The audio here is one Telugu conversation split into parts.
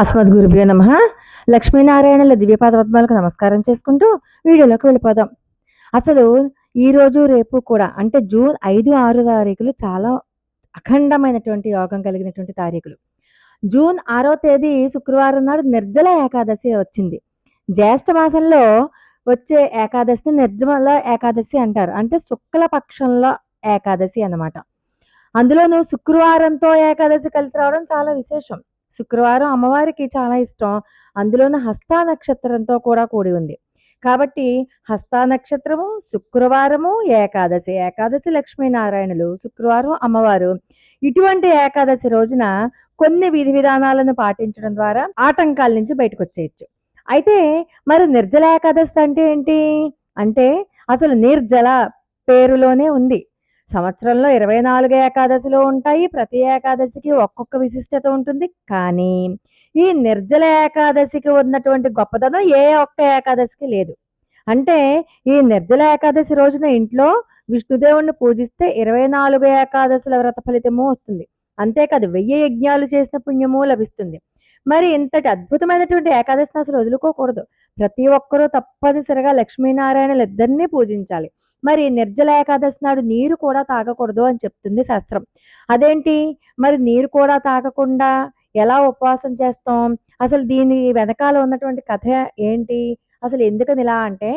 అస్మద్ గురుభ్యో నమ. లక్ష్మీనారాయణుల దివ్యపాద పద్మాలకు నమస్కారం చేసుకుంటూ వీడియోలోకి వెళ్ళిపోదాం. అసలు ఈ రోజు రేపు కూడా అంటే జూన్ ఐదు ఆరు తారీఖులు చాలా అఖండమైనటువంటి యోగం కలిగినటువంటి తారీఖులు. జూన్ ఆరో తేదీ శుక్రవారం నాడు నిర్జల ఏకాదశి వచ్చింది. జ్యేష్ఠ మాసంలో వచ్చే ఏకాదశిని నిర్జల ఏకాదశి అంటారు. అంటే శుక్ల పక్షంలో ఏకాదశి అన్నమాట. అందులోనూ శుక్రవారంతో ఏకాదశి కలిసి రావడం చాలా విశేషం. శుక్రవారం అమ్మవారికి చాలా ఇష్టం. అందులోనూ హస్తా నక్షత్రంతో కూడా కూడి ఉంది. కాబట్టి హస్తా నక్షత్రము శుక్రవారము ఏకాదశి. ఏకాదశి లక్ష్మీనారాయణులు శుక్రవారం అమ్మవారు. ఇటువంటి ఏకాదశి రోజున కొన్ని విధి విధానాలను పాటించడం ద్వారా ఆటంకాల నుంచి బయటకు వచ్చేయచ్చు అయితే మరి నిర్జల ఏకాదశి అంటే ఏంటి? అంటే అసలు నిర్జల పేరులోనే ఉంది. సంవత్సరంలో ఇరవై నాలుగు ఏకాదశిలో ఉంటాయి. ప్రతి ఏకాదశికి ఒక్కొక్క విశిష్టత ఉంటుంది. కానీ ఈ నిర్జల ఏకాదశికి ఉన్నటువంటి గొప్పతనం ఏ ఒక్క ఏకాదశికి లేదు. అంటే ఈ నిర్జల ఏకాదశి రోజున ఇంట్లో విష్ణుదేవుణ్ణి పూజిస్తే ఇరవై నాలుగు ఏకాదశుల వ్రత ఫలితము వస్తుంది. అంతేకాదు వెయ్యి యజ్ఞాలు చేసిన పుణ్యము లభిస్తుంది. మరి ఇంతటి అద్భుతమైనటువంటి ఏకాదశిని అసలు వదులుకోకూడదు. ప్రతి ఒక్కరూ తప్పనిసరిగా లక్ష్మీనారాయణలు ఇద్దరినీ పూజించాలి. మరి నిర్జల ఏకాదశి నాడు నీరు కూడా తాగకూడదు అని చెప్తుంది శాస్త్రం. అదేంటి? మరి నీరు కూడా తాగకుండా ఎలా ఉపవాసం చేస్తాం? అసలు దీని వెనకాల ఉన్నటువంటి కథ ఏంటి? అసలు ఎందుకని ఇలా అంటే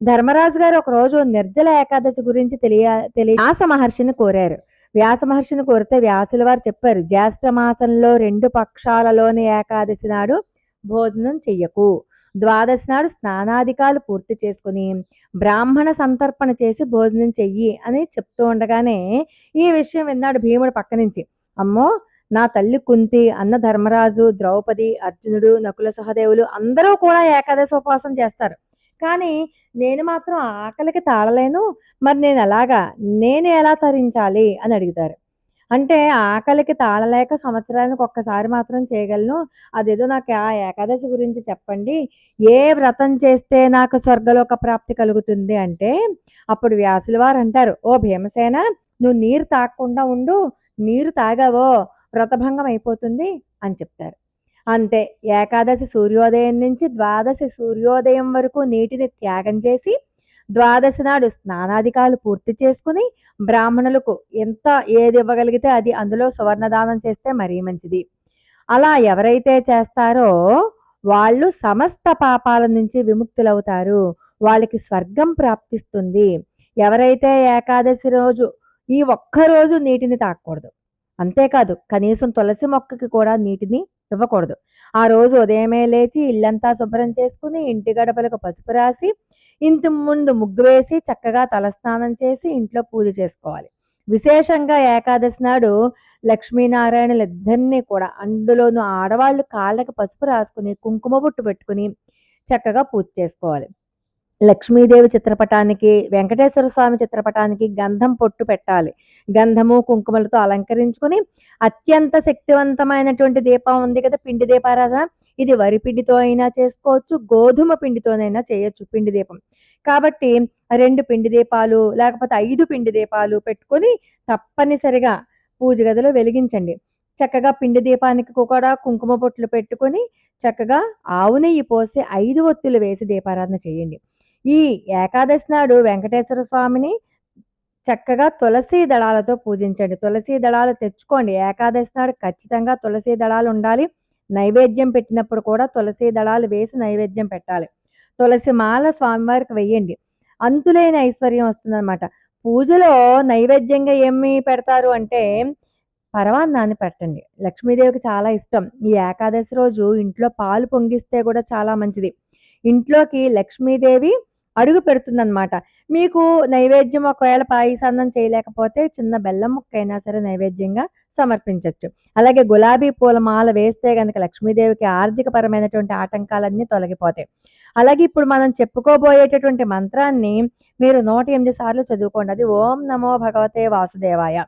ధర్మరాజు గారు ఒక రోజు నిర్జల ఏకాదశి గురించి తెలియ తెలియ వ్యాస మహర్షిని కోరారు. వ్యాస మహర్షిని కోరితే వ్యాసుల వారు చెప్పారు జ్యేష్ఠ మాసంలో రెండు పక్షాలలోని ఏకాదశి నాడు భోజనం చెయ్యకు. ద్వాదశి నాడు స్నానాధికాలు పూర్తి చేసుకుని బ్రాహ్మణ సంతర్పణ చేసి భోజనం చెయ్యి అని చెప్తూ ఉండగానే ఈ విషయం విన్నాడు భీముడు పక్క నుంచి అమ్మో నా తల్లి కుంతి అన్న ధర్మరాజు ద్రౌపది అర్జునుడు నకుల సహదేవులు అందరూ కూడా ఏకాదశి ఉపవాసం చేస్తారు. కానీ నేను మాత్రం ఆకలికి తాళలేను. మరి నేను ఎలాగా? నేను ఎలా తరించాలి? అని అడుగుతారు. అంటే ఆకలికి తాళలేక సంవత్సరానికి ఒక్కసారి మాత్రం చేయగలను. అదేదో నాకు ఆ ఏకాదశి గురించి చెప్పండి. ఏ వ్రతం చేస్తే నాకు స్వర్గలోక ప్రాప్తి కలుగుతుంది అంటే అప్పుడు వ్యాసుల వారు అంటారు ఓ భీమసేన నువ్వు నీరు తాగకుండా ఉండు. నీరు తాగావో వ్రతభంగం అయిపోతుంది అని చెప్తారు. అంతే. ఏకాదశి సూర్యోదయం నుంచి ద్వాదశి సూర్యోదయం వరకు నీటిని త్యాగం చేసి ద్వాదశి నాడు స్నానాధికాలు పూర్తి చేసుకుని బ్రాహ్మణులకు ఎంత ఏది ఇవ్వగలిగితే అది అందులో సువర్ణదానం చేస్తే మరీ మంచిది. అలా ఎవరైతే చేస్తారో వాళ్ళు సమస్త పాపాల నుంచి విముక్తులవుతారు. వాళ్ళకి స్వర్గం ప్రాప్తిస్తుంది. ఎవరైతే ఏకాదశి రోజు ఈ ఒక్క రోజు నీటిని తాకూడదు అంతేకాదు కనీసం తులసి మొక్కకి కూడా నీటిని ఇవ్వకూడదు. ఆ రోజు ఉదయమే లేచి ఇల్లంతా శుభ్రం చేసుకుని ఇంటి గడపలకు పసుపు రాసి ఇంటి ముందు ముగ్గు వేసి చక్కగా తలస్నానం చేసి ఇంట్లో పూజ చేసుకోవాలి. విశేషంగా ఏకాదశి నాడు లక్ష్మీనారాయణులు ఇద్దరినీ కూడా అందులోనూ ఆడవాళ్ళు కాళ్ళకి పసుపు రాసుకుని కుంకుమ బొట్టు పెట్టుకుని చక్కగా పూజ చేసుకోవాలి. లక్ష్మీదేవి చిత్రపటానికి వెంకటేశ్వర స్వామి చిత్రపటానికి గంధం పొట్టు పెట్టాలి. గంధము కుంకుమలతో అలంకరించుకుని అత్యంత శక్తివంతమైనటువంటి దీపం ఉంది కదా పిండి దీపారాధన. ఇది వరి పిండితో అయినా చేసుకోవచ్చు గోధుమ పిండితోనైనా చేయొచ్చు పిండి దీపం. కాబట్టి రెండు పిండి దీపాలు లేకపోతే ఐదు పిండి దీపాలు పెట్టుకొని తప్పనిసరిగా పూజ గదిలో వెలిగించండి. చక్కగా పిండి దీపానికి కూడా కుంకుమ బొట్లు పెట్టుకొని చక్కగా ఆవు నెయ్యి పోసి ఐదు ఒత్తులు వేసి దీపారాధన చేయండి. ఈ ఏకాదశి నాడు వెంకటేశ్వర స్వామిని చక్కగా తులసి దళాలతో పూజించండి. తులసి దళాలు తెచ్చుకోండి. ఏకాదశి నాడు ఖచ్చితంగా తులసి దళాలు ఉండాలి. నైవేద్యం పెట్టినప్పుడు కూడా తులసి దళాలు వేసి నైవేద్యం పెట్టాలి. తులసి మాల స్వామివారికి వెయ్యండి. అంతులేని ఐశ్వర్యం వస్తుందన్నమాట. పూజలో నైవేద్యంగా ఏమి పెడతారు అంటే పరమాన్నాన్ని పెట్టండి. లక్ష్మీదేవికి చాలా ఇష్టం. ఈ ఏకాదశి రోజు ఇంట్లో పాలు పొంగిస్తే కూడా చాలా మంచిది. ఇంట్లోకి లక్ష్మీదేవి అడుగు పెడుతుందనమాట మీకు నైవేద్యం ఒకవేళ పాయసాన్నం చేయలేకపోతే చిన్న బెల్లం ముక్క అయినా సరే నైవేద్యంగా సమర్పించవచ్చు అలాగే గులాబీ పూల మాల వేస్తే గనక లక్ష్మీదేవికి ఆర్థిక పరమైనటువంటి ఆటంకాలన్నీ తొలగిపోతాయి. అలాగే ఇప్పుడు మనం చెప్పుకోబోయేటటువంటి మంత్రాన్ని మీరు నూట ఎనిమిది సార్లు చదువుకోండి. అది ఓం నమో భగవతే వాసుదేవాయ.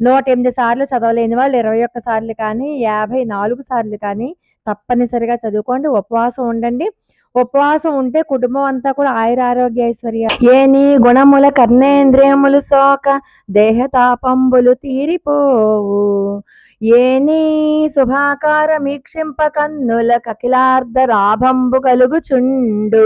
నూట ఎనిమిది సార్లు చదవలేని వాళ్ళు ఇరవై ఒక్క సార్లు కానీ యాభై నాలుగు సార్లు కానీ తప్పనిసరిగా చదువుకోండి. ఉపవాసం ఉండండి. ఉపవాసం ఉంటే కుటుంబం అంతా కూడా ఆయుర ఆరోగ్య ఐశ్వర్య. ఏ నీ గుణముల కర్ణేంద్రియములు సోక దేహతాపంబులు తీరిపోవు. ఏ నీ శుభాకార మీక్షింప కన్నుల కకిలార్ధ రాభంబు కలుగుచుండు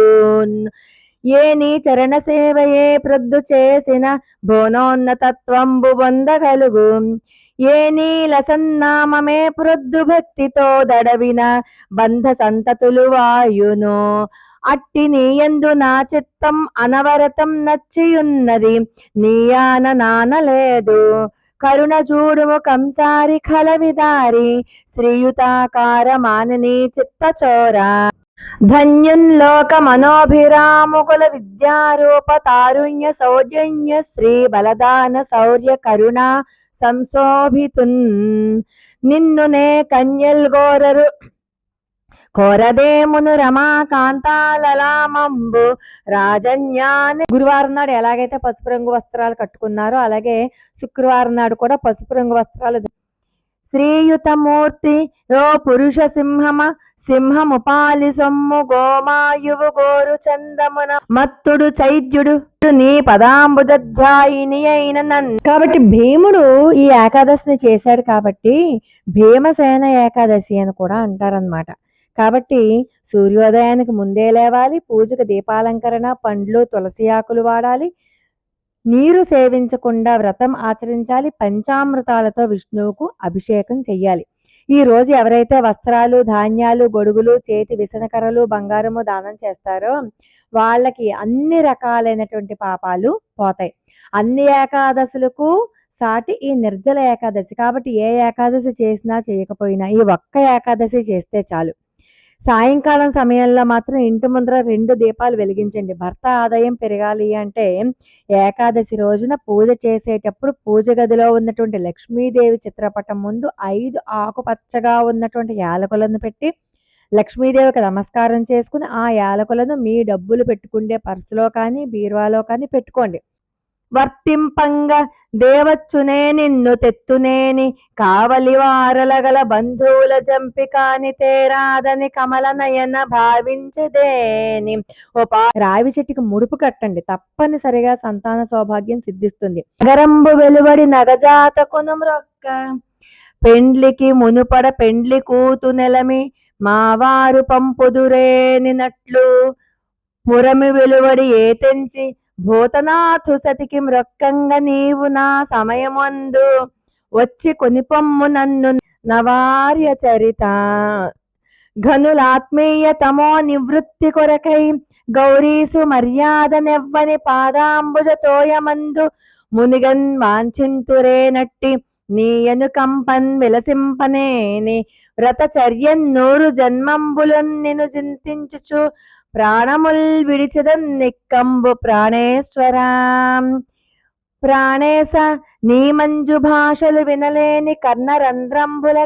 ఏ నీ చరణ సేవయే ప్రొద్దు చేసిన భువనోన్నతత్వంబు పొందగలుగు ఏ నీల సన్నామమే ప్రొద్దు భక్తితో దడవిన బంధ సంతతులు వాయును. అట్టి నీయందు నా చిత్తం అనవరతం నచ్చియున్నది నీయాన నానలేదు. కరుణ చూడుము కంసారి కలవిదారి శ్రీయుతాకార చిత్త చిత్తచోరా. ధన్యుల్లోక మనోభిరాముకుల విద్యారూప తారుణ్య సౌజన్య శ్రీ బలదాన శౌర్య కరుణ సంశోభితున్ నిన్ను నే కన్యల్ గోరరు కోరదేమును రమాకాంతాలలామంబు రాజన్యాన్ని గురువారం నాడు ఎలాగైతే పసుపు రంగు వస్త్రాలు కట్టుకున్నారో అలాగే శుక్రవారం నాడు కూడా పసుపు రంగు వస్త్రాలు శ్రీయుతమూర్తి యో పురుష సింహమ సింహముపాలి సొమ్ము గోమాయువు గోరు చందమున మత్తుడు చైద్యుడు నీ పదాంబుధ్యాయిని అయిన కాబట్టి భీముడు ఈ ఏకాదశిని చేశాడు కాబట్టి భీమసేన ఏకాదశి అని కూడా అంటారనమాట కాబట్టి సూర్యోదయానికి ముందే లేవాలి పూజకు దీపాలంకరణ పండ్లు తులసి ఆకులు వాడాలి నీరు సేవించకుండా వ్రతం ఆచరించాలి పంచామృతాలతో విష్ణువుకు అభిషేకం చెయ్యాలి. ఈ రోజు ఎవరైతే వస్త్రాలు ధాన్యాలు గొడుగులు చేతి విసనకరలు బంగారము దానం చేస్తారో వాళ్ళకి అన్ని రకాలైనటువంటి పాపాలు పోతాయి. అన్ని ఏకాదశులకు సాటి ఈ నిర్జల ఏకాదశి. కాబట్టి ఏ ఏకాదశి చేసినా చేయకపోయినా ఈ ఒక్క ఏకాదశి చేస్తే చాలు. సాయంకాలం సమయంలో మాత్రం ఇంటి ముందర రెండు దీపాలు వెలిగించండి. భర్త ఆదాయం పెరగాలి అంటే ఏకాదశి రోజున పూజ చేసేటప్పుడు పూజ గదిలో ఉన్నటువంటి లక్ష్మీదేవి చిత్రపటం ముందు ఐదు ఆకుపచ్చగా ఉన్నటువంటి యాలకులను పెట్టి లక్ష్మీదేవికి నమస్కారం చేసుకుని ఆ యాలకులను మీ డబ్బులు పెట్టుకుండే పర్సులో కానీ బీరువాలో కానీ పెట్టుకోండి. వర్తింపంగ దేవచ్చునే నిన్ను తెత్తునేని. కావలి వారలగల బంధువుల జంపి కాని తేరాదని కమల నయన భావించదేని. ఉపా రావి చెట్టుకి ముడుపు కట్టండి. తప్పనిసరిగా సంతాన సౌభాగ్యం సిద్ధిస్తుంది. నగరంబు వెలువడి నగజాతకును మ్రొక్క. పెండ్లికి మునుపడ పెండ్లి కూతు నెలమి మావారు పంపుదురేనినట్లు పురమి వెలువడి ఏ తెంచి భూతనాథు సతికి మ్రొక్కంగ నీవు నా సమయమందు వచ్చి కొనిపొమ్ము నన్ను నవార్య చరిత. ఘనులాత్మీయ తమో నివృత్తి కొరకై గౌరీసు మర్యాద నెవ్వని పాదాంబుజ తోయమందు మునిగన్ వాంఛింతురే నట్టి నీయను కంపన్ విలసింపనేని. వ్రతచర్యన్ నూరు జన్మంబులన్ నిను చింతించుచు ప్రాణముల్ విడిచదన్ నిక్కంబు ప్రాణేశ్వరా ప్రాణేశ నీ మంజు భాషలు వినలేని కర్ణరంధ్రంబుల